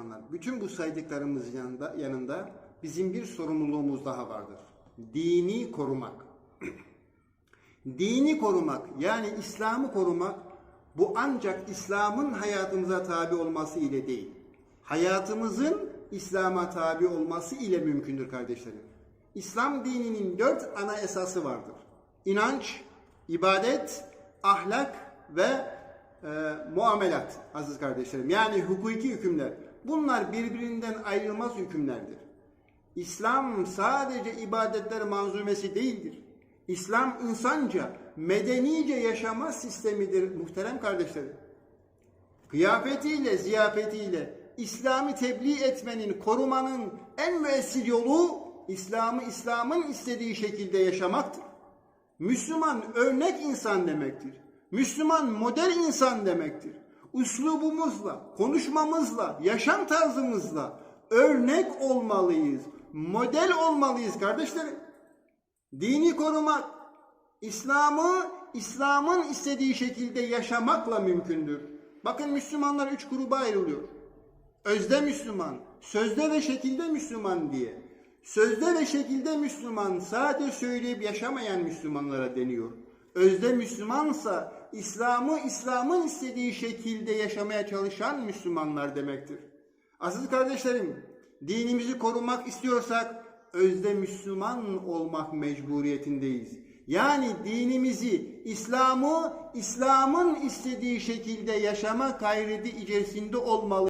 Müslümanlar, bütün bu saydıklarımız yanında, yanında bizim bir sorumluluğumuz daha vardır. Dini korumak. Dini korumak yani İslam'ı korumak bu ancak İslam'ın hayatımıza tabi olması ile değil. Hayatımızın İslam'a tabi olması ile mümkündür kardeşlerim. İslam dininin dört ana esası vardır. İnanç, ibadet, ahlak ve e, muamelat aziz kardeşlerim. Yani hukuki hükümler. Bunlar birbirinden ayrılmaz hükümlerdir. İslam sadece ibadetler manzumesi değildir. İslam insanca, medenice yaşama sistemidir muhterem kardeşlerim. Kıyafetiyle, ziyafetiyle İslam'ı tebliğ etmenin, korumanın en müessil yolu İslam'ı İslam'ın istediği şekilde yaşamaktır. Müslüman örnek insan demektir. Müslüman model insan demektir. Üslubumuzla, konuşmamızla, yaşam tarzımızla örnek olmalıyız. Model olmalıyız kardeşlerim. Dini korumak, İslam'ı İslam'ın istediği şekilde yaşamakla mümkündür. Bakın Müslümanlar üç gruba ayrılıyor. Özde Müslüman, sözde ve şekilde Müslüman diye. Sözde ve şekilde Müslüman sadece söyleyip yaşamayan Müslümanlara deniyor. Özde Müslümansa İslam'ı İslam'ın istediği şekilde yaşamaya çalışan Müslümanlar demektir. Aziz kardeşlerim, dinimizi korumak istiyorsak özde Müslüman olmak mecburiyetindeyiz. Yani dinimizi, İslam'ı İslam'ın istediği şekilde yaşama gayreti içerisinde olmalı.